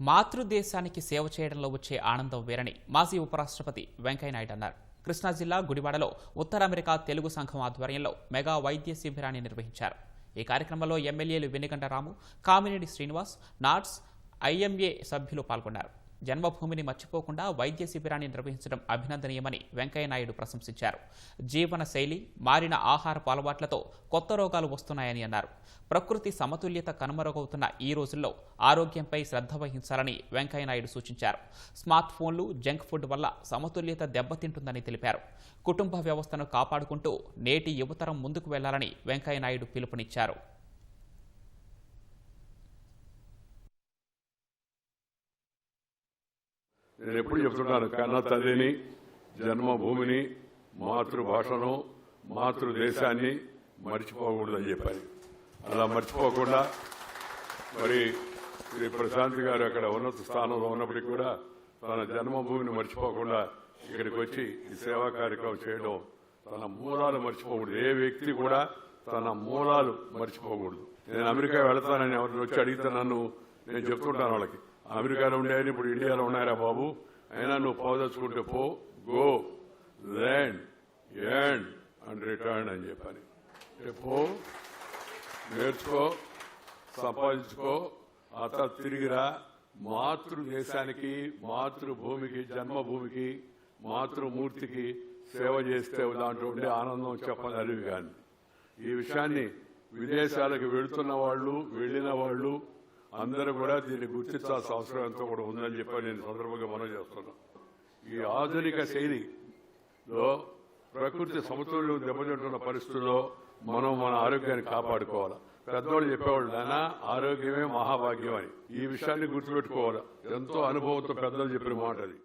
మాతృదేశానికి సేవ చేయడంలో వచ్చే ఆనందం వేరని మాజీ ఉపరాష్ట్రపతి వెంకయ్యనాయుడు అన్నారు. కృష్ణా జిల్లా గుడివాడలో ఉత్తర అమెరికా తెలుగు సంఘం ఆధ్వర్యంలో మెగా వైద్య శిబిరాన్ని నిర్వహించారు. ఈ కార్యక్రమంలో ఎమ్మెల్యేలు వెనిగంట రాము కామినేని శ్రీనివాస్ నాట్స్ ఐఎంఏ సభ్యులు పాల్గొన్నారు. జన్మభూమిని మర్చిపోకుండా వైద్య శిబిరాన్ని నిర్వహించడం అభినందనీయమని వెంకయ్యనాయుడు ప్రశంసించారు. జీవన శైలి మారిన ఆహారపు అలవాట్లతో కొత్త రోగాలు వస్తున్నాయని అన్నారు. ప్రకృతి సమతుల్యత కనుమరుగవుతున్న ఈ రోజుల్లో ఆరోగ్యంపై శ్రద్ధ వహించాలని వెంకయ్యనాయుడు సూచించారు. స్మార్ట్ ఫోన్లు జంక్ ఫుడ్ వల్ల సమతుల్యత దెబ్బతింటుందని తెలిపారు. కుటుంబ వ్యవస్థను కాపాడుకుంటూ నేటి యువతరం ముందుకు వెళ్ళాలని వెంకయ్యనాయుడు పిలుపునిచ్చారు. నేను ఎప్పుడు చెప్తున్నాను కన్న తల్లిని జన్మభూమిని మాతృభాషను మాతృదేశాన్ని మర్చిపోకూడదని చెప్పాలి. అలా మర్చిపోకుండా మరి శ్రీ ప్రశాంత్ గారు అక్కడ ఉన్నత స్థానంలో ఉన్నప్పటికీ కూడా తన జన్మభూమిని మర్చిపోకుండా ఇక్కడికి వచ్చి ఈ సేవా కార్యక్రమం చేయడం తన మూలాలు మర్చిపోకూడదు. ఏ వ్యక్తి కూడా తన మూలాలు మర్చిపోకూడదు. నేను అమెరికా వెళతానని ఎవరిని వచ్చి అడిగితే నన్ను నేను చెప్తుంటాను వాళ్ళకి. అమెరికాలో ఉండేది ఇప్పుడు ఇండియాలో ఉన్నారా బాబు? అయినా నువ్వు పోదలుచుకుంటే పో. Go. Land and and return అని చెప్పాలి పో. నేర్చుకో. సంపాదించుకో. అత తిరిగిరా మాతృదేశానికి మాతృభూమికి జన్మభూమికి మాతృమూర్తికి సేవ చేస్తే దాంట్లో ఉండే ఆనందం చెప్పని కానీ ఈ విషయాన్ని విదేశాలకు వెళుతున్న వాళ్ళు వెళ్ళిన వాళ్ళు అందరూ కూడా దీన్ని గుర్తించాల్సిన అవసరం ఎంతో కూడా ఉందని చెప్పి నేను సందర్భంగా మనం చేస్తున్నా. ఈ ఆధునిక శైలిలో ప్రకృతి సమతుల్యం దెబ్బతింటున్న పరిస్థితుల్లో మనం మన ఆరోగ్యాన్ని కాపాడుకోవాలి. పెద్దవాళ్ళు చెప్పేవాళ్ళు నాన్న ఆరోగ్యమే మహాభాగ్యం అని. ఈ విషయాన్ని గుర్తుపెట్టుకోవాలి. ఎంతో అనుభవంతో పెద్దలు చెప్పిన మాట అది